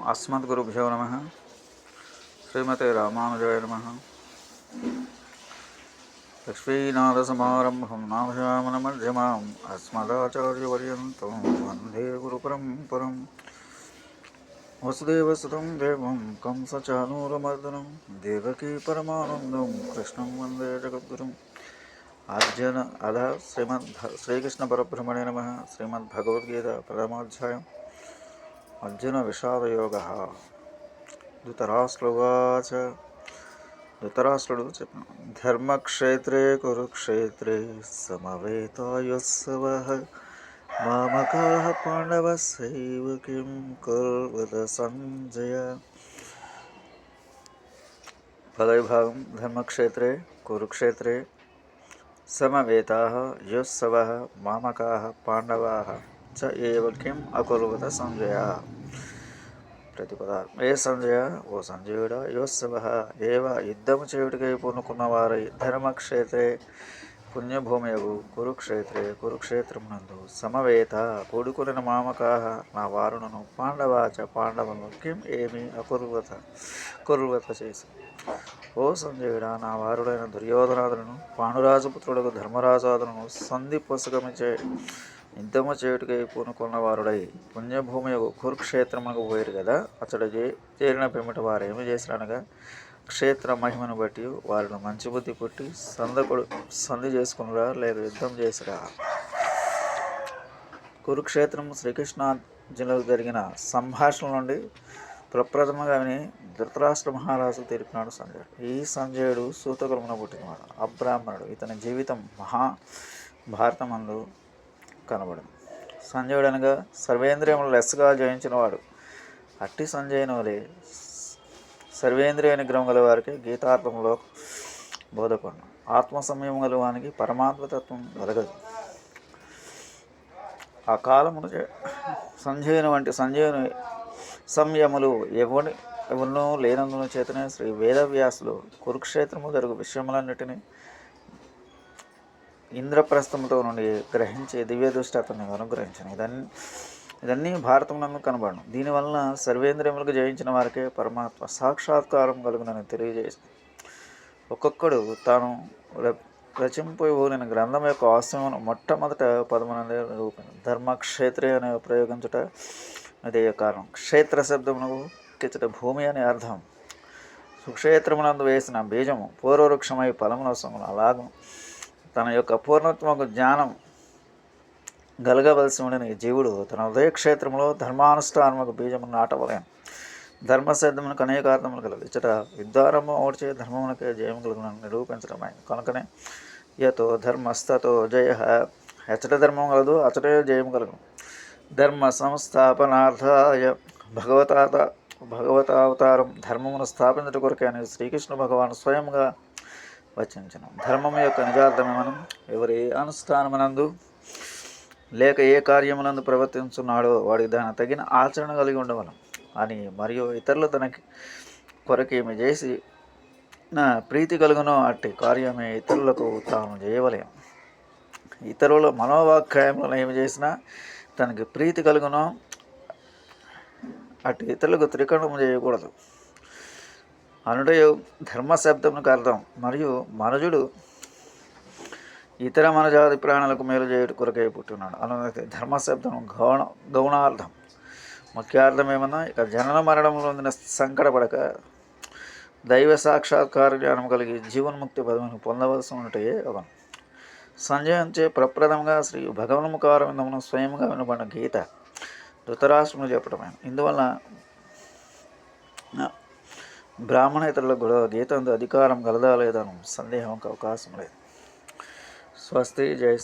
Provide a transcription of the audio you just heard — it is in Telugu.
అస్మద్గురుభ్యో నమ. శ్రీమతే రామానుజాయ నమ. లక్ష్మీనాథసమారంభం నాభయామనమధ్యమాం అస్మదాచార్యవర్యంతం వందే గురుపరంపరం. వసుదేవసుతం దేవం కంసచానూరమర్దనం దేవకీ పరమానందం కృష్ణం వందే జగద్గురుం. అర్జున అధ శ్రీమద్ శ్రీకృష్ణ పరబ్రహ్మణే నమ. శ్రీమద్భగవద్గీత ప్రథమాధ్యాయం. అర్జున విషాదయోగ ధృతరాష్ట్రువాచ ధృతరాష్ట్రుడు చెప్పిన ధర్మక్షేత్రే కురుక్షేత్రే సమవేతాయుత్సవ మామకా పాండవస్యైవ కిం కుర్వత సంజయ పదవిభాగం ధర్మక్షేత్రే కురుక్షేత్రే సమవేతాः యుత్సవः మామకాः పాండవాः చ ఏవ కిం అకుర్వత సంజయ. ప్రతిపద ఏ సంజయ? ఓ సంజయుడ? యోత్సవ ఏవ? యుద్ధము చేయుటికై పూనుకున్న వారై ధర్మక్షేత్రే పుణ్యభూమియగు కురుక్షేత్రే కురుక్షేత్రమునందు సమవేత కూడుకుని మామకాహ నా వారుణను పాండవాచ పాండవులను కిం ఏమి అకుర్వత కుర్వత చేసి. ఓ సంజయుడా నా వారుడైన దుర్యోధనాదులను పాండురాజపుత్రులకు ధర్మరాజాదులను సంధి పుస్తకమిచ్చే యుద్ధము చేయుటికై పూనుకున్న వారుడై పుణ్యభూమి యొక్క కురుక్షేత్రమునకు పోయారు కదా అతడు చే- చేరిన పిమ్మట వారు ఏమి చేసిరనగా క్షేత్ర మహిమను బట్టి వారిని మంచి బుద్ధి పుట్టి సందకుడు సంధి చేసుకునిరా లేదా యుద్ధం చేసిరా. కురుక్షేత్రం శ్రీకృష్ణార్జునులకు జరిగిన సంభాషణ నుండి ప్రప్రథమంగా విని ధృతరాష్ట్ర మహారాజు తెలిపినాడు సంజయుడు. ఈ సంజయుడు సూతకులమున పుట్టినవాడు అబ్రాహ్మణుడు. ఇతని జీవితం మహా భారతమందు కనబడింది. సంజయుడు అనగా సర్వేంద్రియములు లెస్గా జయించినవాడు. అట్టి సంజయనులే సర్వేంద్రియ నిగ్రహం గల వారికి గీతార్థంలో బోధపడు ఆత్మ సంయమం గల వానికి పరమాత్మతత్వం కలగదు. ఆ కాలమును చే- సంజయుని వంటి సంజయుని సంయములు ఎవని ఎవరినో లేనందున చేతనే శ్రీ వేదవ్యాసులు కురుక్షేత్రము జరుగు విషయములన్నిటినీ ఇంద్రప్రస్థముతో నుండి గ్రహించే దివ్య దృష్టి అతన్ని అనుగ్రహించను. ఇదన్నీ ఇదన్నీ భారతమునందు కనబడను. దీనివలన సర్వేంద్రియములకు జయించిన వారికే పరమాత్మ సాక్షాత్కారం కలుగునని తెలియజేసింది ఒక్కొక్కడు తాను ర- రచింపబోలిన గ్రంథం యొక్క వాస్తవమును మొట్టమొదట పదమనందే రూపం ధర్మక్షేత్రే అనే ప్రయోగించుట అదే కారణం. క్షేత్ర శబ్దమునకు కిచట భూమి అనే అర్థం. సుక్షేత్రమునందు వేసిన బీజము పూర్వవృక్షమై ఫలమునొసమును అలాగను తన యొక్క పూర్ణత్వకు జ్ఞానం గలగవలసి ఉండిన జీవుడు తన హృదయక్షేత్రంలో ధర్మానుష్ఠానముకు బీజము నాటవలేను. ధర్మసిద్ధమునకు అనేక అర్థములు కలదు. ఇచ్చట యుద్ధారంభం ఓడిచే ధర్మమునకే జయం కలుగును నిరూపించడమైంది. కనుకనే యతో ధర్మస్తతో జయ. ఎచ్చట ధర్మం కలదు అచటే జయం కలుగు ధర్మ సంస్థాపనార్థాయ భగవతాత భగవతావతారం ధర్మమును స్థాపించట కొరకే అని శ్రీకృష్ణ భగవాన్ స్వయంగా వచించను. ధర్మం యొక్క నిజార్థమేమనం ఎవరి అనుష్ఠానమునందు లేక ఏ కార్యమునందు ప్రవర్తించున్నాడో వాడికి దాని తగిన ఆచరణ కలిగి ఉండవలం అని మరియు ఇతరులు తనకి కొరకేమి చేసి నా ప్రీతి కలుగునో అట్టి కార్యమే ఇతరులకు తాను చేయవలేం ఇతరుల మనోవాఖ్యాయములను ఏమి చేసినా తనకి ప్రీతి కలుగునో అటు ఇతరులకు త్రికరణం చేయకూడదు. అనుడయు ధర్మశబ్దమునకు అర్థం. మరియు మనుజుడు ఇతర మనజాతి ప్రాణులకు మేలు చేయుట కొరకై పుట్టినాడు అనునది ధర్మశబ్దం గౌణ గౌణార్థం. ముఖ్యార్థం ఏమన్నా? ఇక జనన మరణంలో పొందిన సంకటపడక దైవ సాక్షాత్కార జ్ఞానం కలిగి జీవన్ముక్తి పదవిని పొందవలసి ఉంటే అవను. సంజయించే ప్రప్రథమంగా శ్రీ భగవన్ముఖారవిందమును స్వయంగా వినబడిన గీత ధృతరాష్ట్రములు చెప్పడమే ఇందువల్ల బ్రాహ్మణేతరుల కూడా గీతంతో అధికారం కలదా లేదా సందేహంకి అవకాశం లేదు. స్వస్తి జై